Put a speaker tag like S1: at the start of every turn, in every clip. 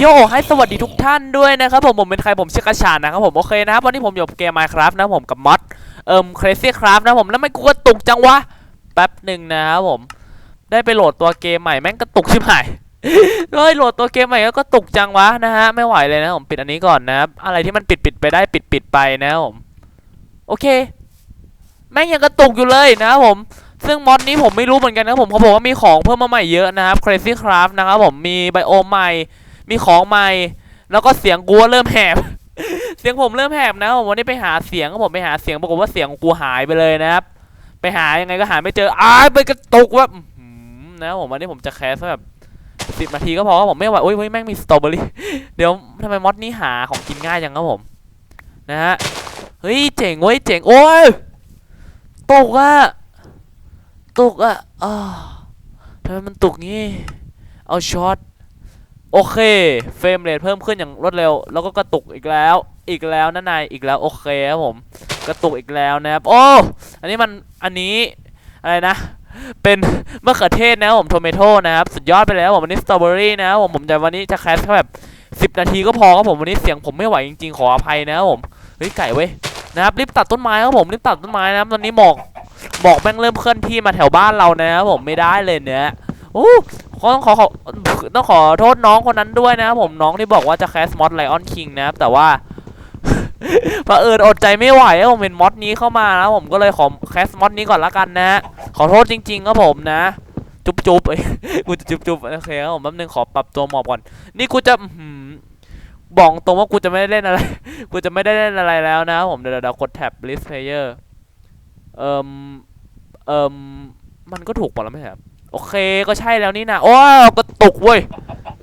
S1: โยให้สวัสดีทุกท่านด้วยนะครับผมผมเป็นใครผมชื่อกระชานนะครับผมโอเคนะครับวันนี้ผมอยู่กับเกม Minecraft นะผมกับมอดเอิ่ม Crazy Craft นะผมแล้วไม่กูกระตุกจังวะแป๊บหนึ่งนะครับผม ได้ไปโหลดตัวเกมใหม่แม่งกระตุกชิบหายเลยโหลดตัวเกมใหม่แล้วก็ตุกจังวะนะฮะไม่ไหวเลยนะผมปิดอันนี้ก่อนนะครับอะไรที่มันปิดปิดไปได้ปิดปิดไปนะผมโอเค แม่งยังกระตุกอยู่เลยนะครับผมซึ่งมอดนี้ผมไม่รู้เหมือนกันนะผมเขาบอกว่ามีของเพิ่มมาใหม่เยอะนะครับ Crazy Craft นะครับผมมีไบโอมใหม่ มีของใหม่ แล้วก็เสียงกูเริ่มแหบ เสียงผมเริ่มแหบนะผมวันนี้ไปหาเสียงผมไปหาเสียงปรากฏว่าเสียงกูหายไปเลยนะครับ ไปหายังไงก็หาไม่เจออ้ายไปกระตุกว่านะผมวันนี้ผมจะแคสแบบสิบนาทีก็พอผมไม่ไหวโอ้ยแม่งมีสตรอเบอรี่เดี๋ยวทำไมมอดนี้หาของกินง่ายจังครับผม นะฮะเฮ้ยเจ๋งเว้ยเจ๋งโอ้ยตกอะตกอะอ้าทำไมมันตกงี้ เอาช็อต โอเคเฟรมเรทเพิ่มขึ้นอย่างรวดเร็ว แล้วก็กระตุกอีกแล้ว อีกแล้วนั่นนายอีกแล้วโอเคครับผมกระตุกอีกแล้วนะครับโอ้อันนี้มันอันนี้อะไรนะ เป็นมะเขือเทศนะครับผมโทเมโต้นะครับสุดยอดไปแล้วผมวันนี้สตรอเบอรี่นะครับผมผมจะวันนี้จะแคสแค่แบบ 10 นาทีก็พอครับผมวันนี้เสียงผมไม่ไหวจริงๆขออภัยนะครับผมเฮ้ยไก่เว้ยนะครับรีบตัดต้นไม้ครับผมรีบตัดต้นไม้นะครับตอนนี้หมอกหมอกแม่งเริ่มเคลื่อนที่มาแถวบ้านเรานะครับผมไม่ได้เลยเนี่ยโอ้ ขอต้องขอขอต้องขอโทษน้องคนนั้นด้วยนะครับผมน้องที่บอกว่าจะแคสมอดไลออนคิงนะครับแต่ว่าประเอิญอดใจไม่ไหวผมเห็นมอดนี้เข้ามานะผมก็เลยขอแคสมอดนี้ก่อนละกันนะ ขอโทษจริงๆครับผมนะ จุ๊บจุ๊บเอ้ยกูจะจุ๊บจุ๊บโอเคครับผมแป๊บนึงขอปรับตัวหมอบก่อน นี่กูจะบอกตรงว่ากูจะไม่ได้เล่นอะไร กูจะไม่ได้เล่นอะไรแล้วนะครับผมเดี๋ยวเดี๋ยวกดแท็บ list player เอ่มเอ่มมันก็ถูกหมดแล้วไหมครับ โอเคก็ใช่แล้วนี่นะโอ้กระตุกเว้ย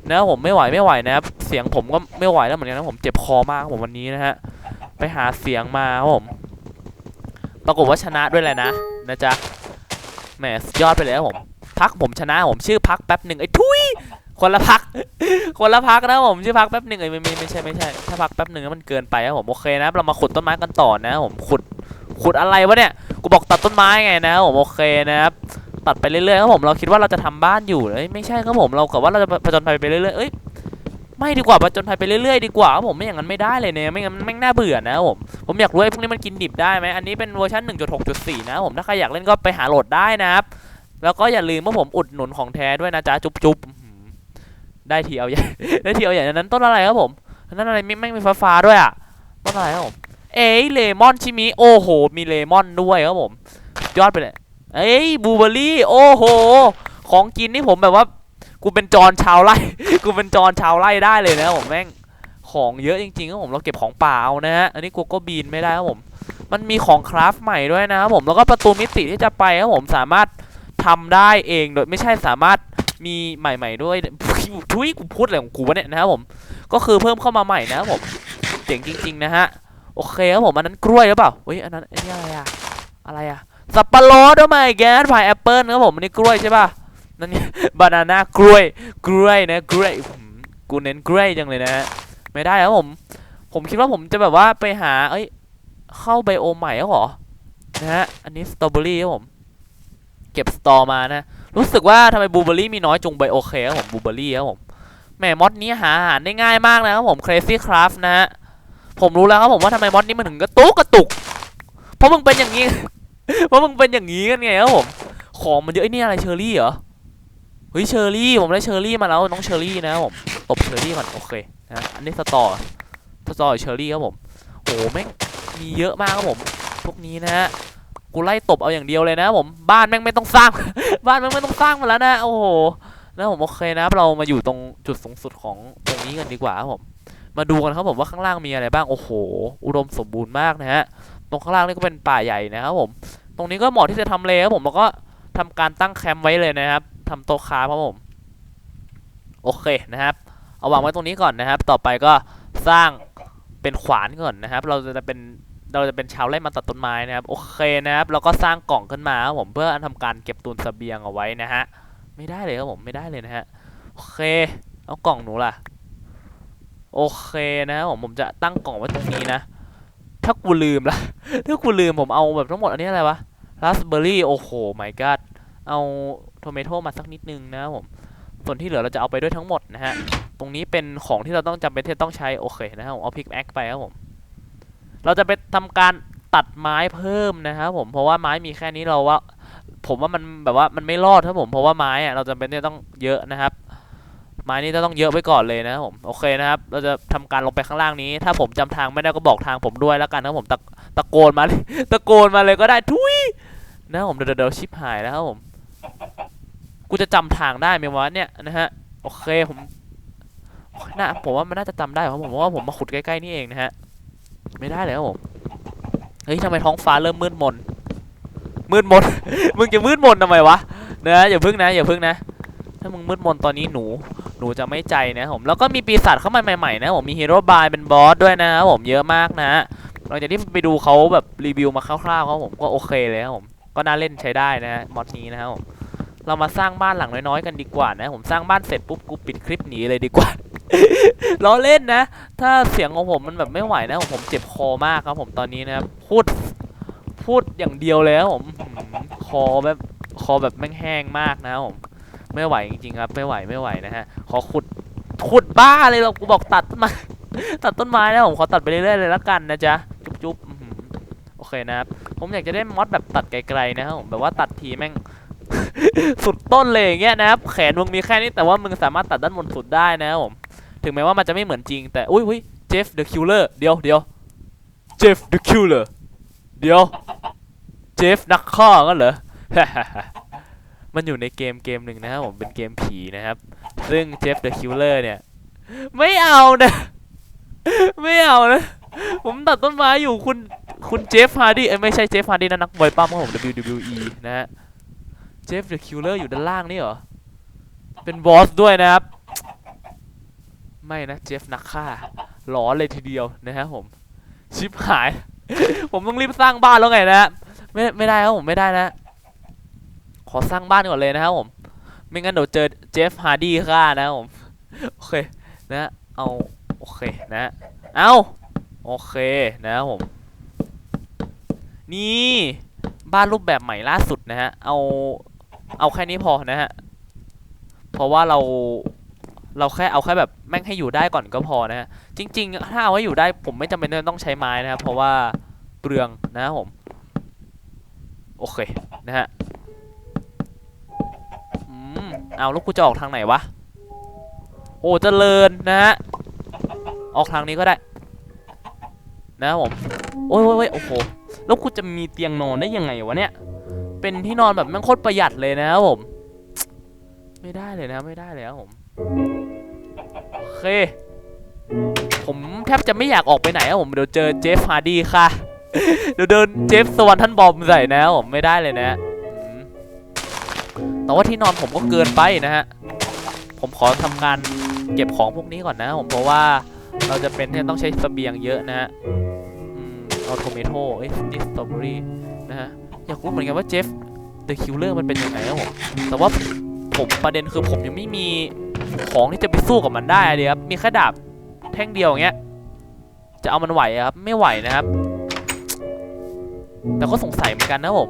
S1: นะผมไม่ไหวไม่ไหวนะครับเสียงผมก็ไม่ไหวแล้วเหมือนกันนะผมเจ็บคอมากผมวันนี้นะฮะไปหาเสียงมาครับผมปรากฏว่าชนะด้วยแหละนะนะจ๊ะแหมยอดไปเลยครับผมพักผมชนะผมชื่อพักแป๊บหนึ่งไอ้ทุยคนละพัก คนละพักนะผมชื่อพักแป๊บหนึ่งไอ้ไม่ไม่ไม่ใช่ไม่ใช่ถ้าพักแป๊บหนึ่งมันเกินไปครับผมโอเคนะเรามาขุดต้นไม้กันต่อนะผมขุดขุดอะไรวะเนี่ยกูบอกตัดต้นไม้ไงนะผมโอเคนะครับ ตัดไปเรื่อยๆครับผมเราคิดว่าเราจะทำบ้านอยู่เอ้ยไม่ใช่ครับผมเรากับว่าเราจะผจญภัยไปเรื่อยๆเอ้ยไม่ดีกว่าผจญภัยไปเรื่อยๆดีกว่าครับผมไม่อย่างนั้นไม่ได้เลยเนี่ยไม่งั้นมันแม่งน่าเบื่อนะครับผมผมอยากรู้ไอ้พวกนี้มันกินดิบได้ไหมอันนี้เป็นเวอร์ชัน1.6.4 นะครับผมถ้าใครอยากเล่นก็ไปหาโหลดได้นะครับแล้วก็อย่าลืมว่าผมอุดหนุนของแท้ด้วยนะจ๊ะจุ๊บจุ๊บได้ทีเอาใหญ่ได้ทีเอาใหญ่นั้นต้นอะไรครับผมนั้นอะไรไม่ไม่มีฟ้าๆด้วยอะต้นอะไรครับผมเอ้ยเลมอนชิมิโอ้โหมีเลมอนด้วยครับผม ยอดไปเลย เอ้ยบูเบอรี่ โอ้โห ของกินนี่ผมแบบว่า กูเป็นจรชาวไร่ กูเป็นจรชาวไร่ได้เลยนะผมแม่ง ของเยอะจริงๆครับผม เราเก็บของป่าเอานะฮะ อันนี้กูก็บีนไม่ได้ครับผม มันมีของคราฟใหม่ด้วยนะครับผม แล้วก็ประตูมิติที่จะไปครับผม สามารถทำได้เองโดยไม่ใช่สามารถมีใหม่ ๆ ด้วยทุยกูพูดอะไรของกูวะเนี่ยนะครับผม ก็คือเพิ่มเข้ามาใหม่นะครับผมเจ๋งจริง ๆ นะฮะ โอเคครับผม อันนั้นกล้วยหรือเปล่าเฮ้ย อันนั้นอันนี้อะไรอะอะไรอะ สับปะรดด้วยไหมแกนพายแอปเปิลครับผมอันนี้กล้วยใช่ป่ะนั่นนี่บานาน่ากล้วยกล้วยนะกล้วยกูเน้นกล้วยจังเลยนะไม่ได้ครับผม ผมคิดว่าผมจะแบบว่าไปหา เอ้ย เข้าไบโอใหม่แล้วเหรอนะฮะอันนี้สตรอเบอรี่ครับผม เก็บสตอมานะ รู้สึกว่าทำไมบลูเบอรี่มีน้อยจงไบโอเคครับผมบลูเบอรี่ครับผมแหมมอดนี้หาอาหารได้ง่ายมากนะครับผม Crazy Craft นะฮะผมรู้แล้วครับผมว่าทำไมมอดนี้มันถึงกระตุกกระตุก เพราะมึงเป็นอย่างนี้ เพราะมึงเป็นอย่างนี้กันไงครับผม ของมันเยอะไอ้นี่อะไรเชอร์รี่เหรอ เฮ้ยเชอร์รี่ผมได้เชอร์รี่มาแล้วน้องเชอร์รี่นะครับผม ตบเชอร์รี่ก่อนโอเคนะอันนี้สตอสตอเชอร์รี่ครับผม โอ้แม่งมีเยอะมากครับผม พวกนี้นะฮะ กูไล่ตบเอาอย่างเดียวเลยนะผม บ้านแม่งไม่ต้องสร้าง บ้านแม่งไม่ต้องสร้างมาแล้วนะ โอ้โหนะผมโอเคนะเรามาอยู่ตรงจุดสูงสุดของตรงนี้กันดีกว่าครับผม มาดูกันครับผมว่าข้างล่างมีอะไรบ้าง โอ้โห อุดมสมบูรณ์มากนะฮะ รงข้างล่างนี่ก็เป็นป่าใหญ่นะครับผม ตรงนี้ก็เหมาะที่จะทำเลครับผมแล้วก็ทำการตั้งแคมป์ไว้เลยนะครับทำโต๊ะค้าครับผม โอเคนะครับ เอาวางไว้ตรงนี้ก่อนนะครับ ต่อไปก็สร้างเป็นขวานก่อนนะครับ เราจะเป็นเราจะเป็นชาวไร่มาตัดต้นไม้นะครับโอเคนะครับแล้วก็สร้างกล่องขึ้นมาครับผมเพื่อทำการเก็บตุนเสบียงเอาไว้นะฮะไม่ได้เลยครับผมไม่ได้เลยนะฮะโอเค เอากล่องหนูล่ะ โอเคนะครับผมผมจะตั้งกล่องไว้ตรงนี้นะ ถ้ากูลืมละถ้ากูลืมผมเอาแบบทั้งหมดอันนี้อะไรวะราสเบอร์รี่โอ้โห my god เอาโทเมโตมาสักนิดนึงนะครับผมส่วนที่เหลือเราจะเอาไปด้วยทั้งหมดนะฮะ ตรงนี้เป็นของที่เราต้องจำเป็นที่จะต้องใช้โอเคนะครับผมเอาพิกแอคไปครับผม เราจะไปทำการตัดไม้เพิ่มนะครับผม เพราะว่าไม้มีแค่นี้เราว่า ผมว่ามันแบบว่ามันไม่รอดครับผม เพราะว่าไม้อะเราจำเป็นที่จะต้องเยอะนะครับ ไม้นี่จะต้องเยอะไว้ก่อนเลยนะครับผมโอเคนะครับ เราจะทำการลงไปข้างล่างนี้ ถ้าผมจำทางไม่ได้ก็บอกทางผมด้วยแล้วกันนะผมตะตะโกนมาเลยตะโกนมาเลยก็ได้ทุยนะผมเดี๋ยวเดี๋ยวชิปหายแล้วครับผมกูจะจำทางได้ไหมวะเนี่ยนะฮะโอเคผมน่าผมว่ามันน่าจะจำได้เพราะผมว่าผมมาขุดใกล้ๆนี่เองนะฮะไม่ได้เลยครับผมเฮ้ยทำไมท้องฟ้าเริ่มมืดมน มืดมน มึงจะมืดมนทำไมวะนะอย่าพึ่งนะอย่าพึ่งนะ ถ้ามึงมืดมนตอนนี้หนู หนูจะไม่ใจนะผมแล้วก็มีปีศาจเข้ามาใหม่ๆนะผมมีฮีโร่บายเป็นบอสด้วยนะครับผมเยอะมากนะหลังจากที่ไปดูเขาแบบรีวิวมาคร่าวๆครับผมก็โอเคเลยครับผมก็น่าเล่นใช้ได้นะฮะมอดนี้นะครับผมเรามาสร้างบ้านหลังน้อยๆกันดีกว่านะผมสร้างบ้านเสร็จปุ๊บกูปิดคลิปหนีเลยดีกว่าล้อเล่นนะ ถ้าเสียงของผมมันแบบไม่ไหวนะผมเจ็บคอมากครับผมตอนนี้นะครับพูดพูดอย่างเดียวเลยครับผมคอแบบคอแบบแม่งแห้งมากนะครับผม ไม่ไหวจริงๆครับ ไม่ไหวไม่ไหวนะฮะ ขอขุดขุดบ้าเลยเรากูบอกตัดต้นไม้ตัดต้นไม้นะผมขอตัดไปเรื่อยๆเลยละกันนะจ๊ะจุ๊บจุ๊บอื้อหือโอเคนะครับผมอยากจะได้มอดแบบตัดไกลๆนะครับผมแบบว่าตัดทีแม่งสุดต้นเลยอย่างเงี้ยนะครับแขนมึงมีแค่นี้แต่ว่ามึงสามารถตัดด้านบนสุดได้นะครับผมถึงแม้ว่ามันจะไม่เหมือนจริงแต่อุ้ยอุ้ยเจฟเดอะคิลเลอร์เดี๋ยวเดี๋ยวเจฟเดอะคิลเลอร์เดี๋ยวเจฟนักฆ่างั้นเหรอ มันอยู่ในเกมเกมหนึ่งนะครับผมเป็นเกมผีนะครับ ซึ่งเจฟเดอะคิลเลอร์เนี่ย ไม่เอานะ ไม่เอานะ ผมตัดต้นไม้อยู่คุณคุณเจฟฮาร์ดี้ไม่ใช่เจฟฮาร์ดี้นะนักมวยปั้มของผม WWE นะฮะเจฟเดอะคิลเลอร์อยู่ด้านล่างนี่เหรอ เป็นบอสด้วยนะครับ ไม่นะเจฟนักฆ่าหลอนเลยทีเดียวนะครับผม ชิปหาย ผมต้องรีบสร้างบ้านแล้วไงนะฮะไม่ไม่ได้ครับผมไม่ได้นะ ขอสร้างบ้านก่อนเลยนะครับผม ไม่งั้นเดี๋ยวเจอเจฟฮาร์ดี้ฆ่านะครับผม โอเคนะเอาโอเคนะ เอาโอเคนะครับผม นี่บ้านรูปแบบใหม่ล่าสุดนะฮะ เอาเอาแค่นี้พอนะฮะ เพราะว่าเราเราแค่เอาแค่แบบแม่งให้อยู่ได้ก่อนก็พอนะฮะ จริง ๆ ถ้าเอาให้อยู่ได้ผมไม่จำเป็นต้องใช้ไม้นะครับเพราะว่าเปลืองนะครับผม โอเคนะฮะ เอาแล้วกูจะออกทางไหนวะ โอ้เจริญนะฮะ ออกทางนี้ก็ได้ นะครับผม โอ้ยโอ้ยโอ้โห แล้วกูจะมีเตียงนอนได้ยังไงวะเนี่ย เป็นที่นอนแบบแม่งโคตรประหยัดเลยนะครับผม ไม่ได้เลยนะไม่ได้เลยครับผม โอเค ผมแทบจะไม่อยากออกไปไหนครับผม เดี๋ยวเจอเจฟฮาร์ดี้ค่ะ เดี๋ยวเดินเจฟสวรรค์ท่านบอมใส่นะครับผมไม่ได้เลยนะ แต่ว่าที่นอนผมก็เกินไปนะฮะ ผมขอทำการเก็บของพวกนี้ก่อนนะผมเพราะว่าเราจะเป็นที่จะต้องใช้เบียงเยอะนะฮะอืมเอาโทเมโต้เอ้ยนี่สตรอเบอรี่นะฮะ อยากรู้เหมือนกันว่าเจฟเดอะคิลเลอร์มันเป็นยังไงครับผม แต่ว่าผมประเด็นคือผมยังไม่มีของที่จะไปสู้กับมันได้เลยครับ มีแค่ดาบแท่งเดียวอย่างเงี้ย จะเอามันไหวครับ ไม่ไหวนะครับ แต่ก็สงสัยเหมือนกันนะผม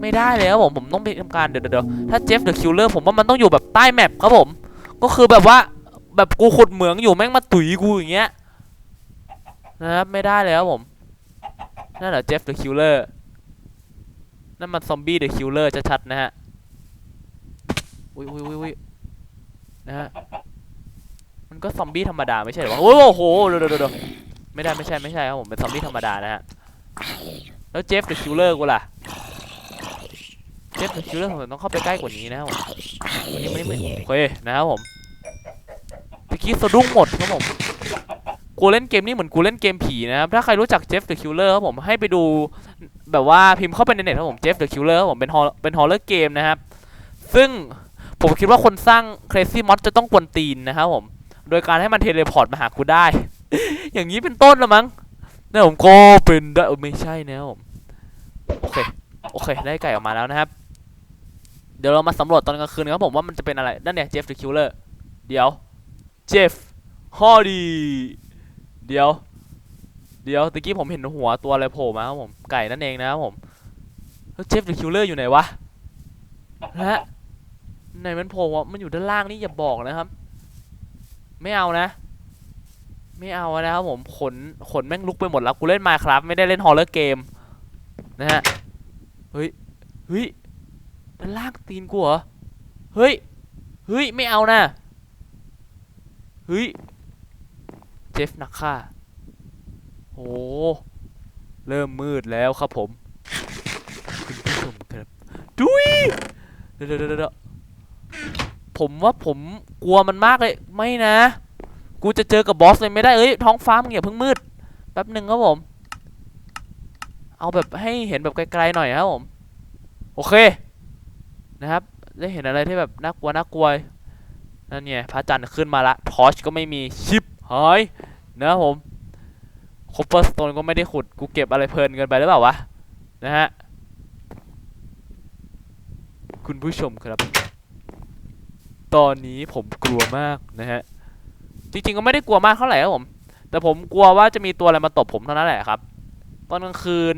S1: ไม่ได้เลยครับผมผมต้องไปทำการเดี๋ยวเดี๋ยวถ้าเจฟเดอะคิลเลอร์ผมว่ามันต้องอยู่แบบใต้แมปครับผม ก็คือแบบว่าแบบกูขุดเหมืองอยู่แม่งมาตุ๋ยกูอย่างเงี้ยนะครับไม่ได้เลยครับผมนั่นเหรอเจฟเดอะคิลเลอร์นั่นมันซอมบี้เดอะคิลเลอร์ชัดๆนะฮะอุ้ยอุ้ยอุ้ยนะฮะมันก็ซอมบี้ธรรมดาไม่ใช่หรอวะโอ้โหเดี๋ยวเดี๋ยวเดี๋ยวไม่ได้ไม่ใช่ไม่ใช่ครับผมเป็นซอมบี้ธรรมดานะฮะแล้วเจฟเดอะคิลเลอร์กูล่ะ เจฟคิลเลอร์ผมต้องเข้าไปใกล้กว่านี้นะครับผมวันนี้ไม่ไม่โอเคนะครับผมตะกี้สะดุ้งหมดครับผมกูเล่นเกมนี้เหมือนกูเล่นเกมผีนะครับ ถ้าใครรู้จักเจฟเดอะคิลเลอร์ครับผมให้ไปดูแบบว่าพิมพ์เข้าไปในเน็ตครับผมเจฟเดอะคิลเลอร์ผมเป็นฮอเป็นฮอลเลอร์เกมนะครับ ซึ่งผมคิดว่าคนสร้าง Crazy Mod จะต้องกวนตีนนะครับผม โดยการให้มันเทเลพอร์ตมาหากูได้ อย่างนี้เป็นต้นละมั้งเนี่ยผมก็เป็นได้เออไม่ใช่นะครับผม โอเค โอเค ได้ไก่ออกมาแล้วนะครับ เดี๋ยวเรามาสำรวจตอนกลางคืนนะครับผมว่ามันจะเป็นอะไรนั่นเนี่ยเจฟเดอะคิลเลอร์เดี๋ยวเจฟฮอดีเดี๋ยว เดี๋ยวตะกี้ผมเห็นหัวตัวอะไรโผล่มาครับผมไก่นั่นเองนะครับผมแล้วเจฟเดอะคิลเลอร์อยู่ไหนวะฮะไหนมันโผล่วะมันอยู่ด้านล่างนี่อย่าบอกนะครับ ไม่เอานะ ไม่เอานะครับผมขนขนแม่งลุกไปหมดแล้วกูเล่น Minecraft ไม่ได้เล่นฮอลเลอร์เกมนะฮะเฮ้ยเฮ้ย มันลากตีนกูเหรอ เฮ้ย เฮ้ย ไม่เอานะเฮ้ย เจฟนักฆ่าโอ้เริ่มมืดแล้วครับผมคุณผู้ชมครับดุยเดี๋ยวเดี๋ยวเดี๋ยวเดี๋ยวผมว่าผมกลัวมันมากเลย ไม่นะ กูจะเจอกับบอสเลยไม่ได้เอ้ยท้องฟ้ามึงอย่าเพิ่งมืด แป๊บหนึ่งครับผม เอาแบบให้เห็นแบบไกลๆหน่อยครับผม โอเค นะครับ ได้เห็นอะไรที่แบบน่ากลัวน่ากลัวนั่นไงพระจันทร์ขึ้นมาละทอชก็ไม่มีชิปหายนะผมคอปเปอร์สโตนก็ไม่ได้ขุดกูเก็บอะไรเพลินเกินไปหรือเปล่าวะนะฮะคุณผู้ชมครับ ตอนนี้ผมกลัวมากนะฮะจริงๆก็ไม่ได้กลัวมากเท่าไหร่ครับผมแต่ผมกลัวว่าจะมีตัวอะไรมาตบผมเท่านั้นแหละครับ ตอนกลางคืน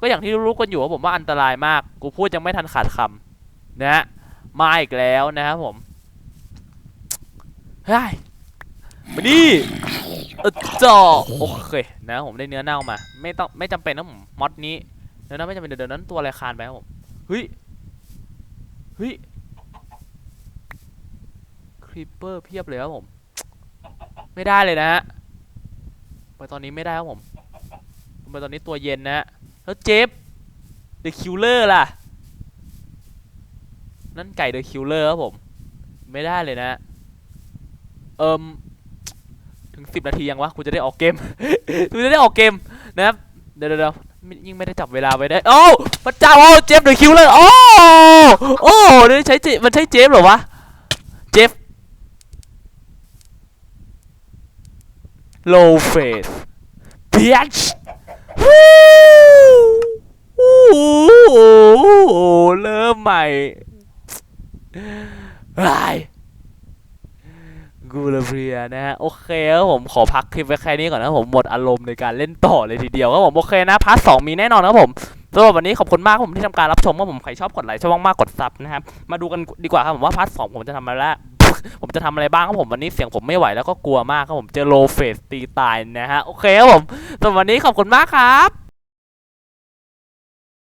S1: ก็อย่างที่รู้กันอยู่ว่าผมว่าอันตรายมาก กูพูดยังไม่ทันขาดคำ นะฮะมาอีกแล้วนะครับผมเฮ้ยมาดิเออจ่อโอเคนะผมได้เนื้อเน่ามา ไม่ต้องไม่จำเป็นนะผมมอดนี้เนื้อเน่าไม่จำเป็นเดี๋ยวนั้นตัวอะไรคานไปครับผมเฮ้ยเฮ้ยครีปเปอร์เพียบเลยครับผม ไม่ได้เลยนะฮะไปตอนนี้ไม่ได้ครับผมไปตอนนี้ตัวเย็นนะฮะแล้วเจฟเดอะคิลเลอร์ล่ะ นั่นไก่เดอะคิลเลอร์ครับผม ไม่ได้เลยนะ เอิมถึงสิบนาทียังวะกูจะได้ออกเกมกูจะได้ออกเกมนะครับ เดี๋ยวเดี๋ยวยิ่งไม่ได้จับเวลาไว้ได้โอ้พระเจ้าโอ้เจฟเดอะคิลเลอร์โอ้โอ้นี่ใช้เจมันใช่เจฟเหรอวะ เจฟ low face bitch วู้วู้เริ่มใหม่ ไอ้กูละเพลียนะฮะ โอเคครับผมขอพักคลิปไว้แค่นี้ก่อนนะผมหมดอารมณ์ในการเล่นต่อเลยทีเดียวครับผมโอเคนะพาร์ทสองมีแน่นอนครับผมสำหรับวันนี้ขอบคุณมากครับผมที่ทำการรับชมครับผมใครชอบกดไลค์ชอบมากๆกดซับนะครับมาดูกันดีกว่าครับผมว่าพาร์ทสองผมจะทำอะไรละผมจะทำอะไรบ้างครับผมวันนี้เสียงผมไม่ไหวแล้วก็กลัวมากครับผมเจอโลเฟสตีตายนะฮะโอเคครับผมสำหรับวันนี้ขอบคุณมากครับ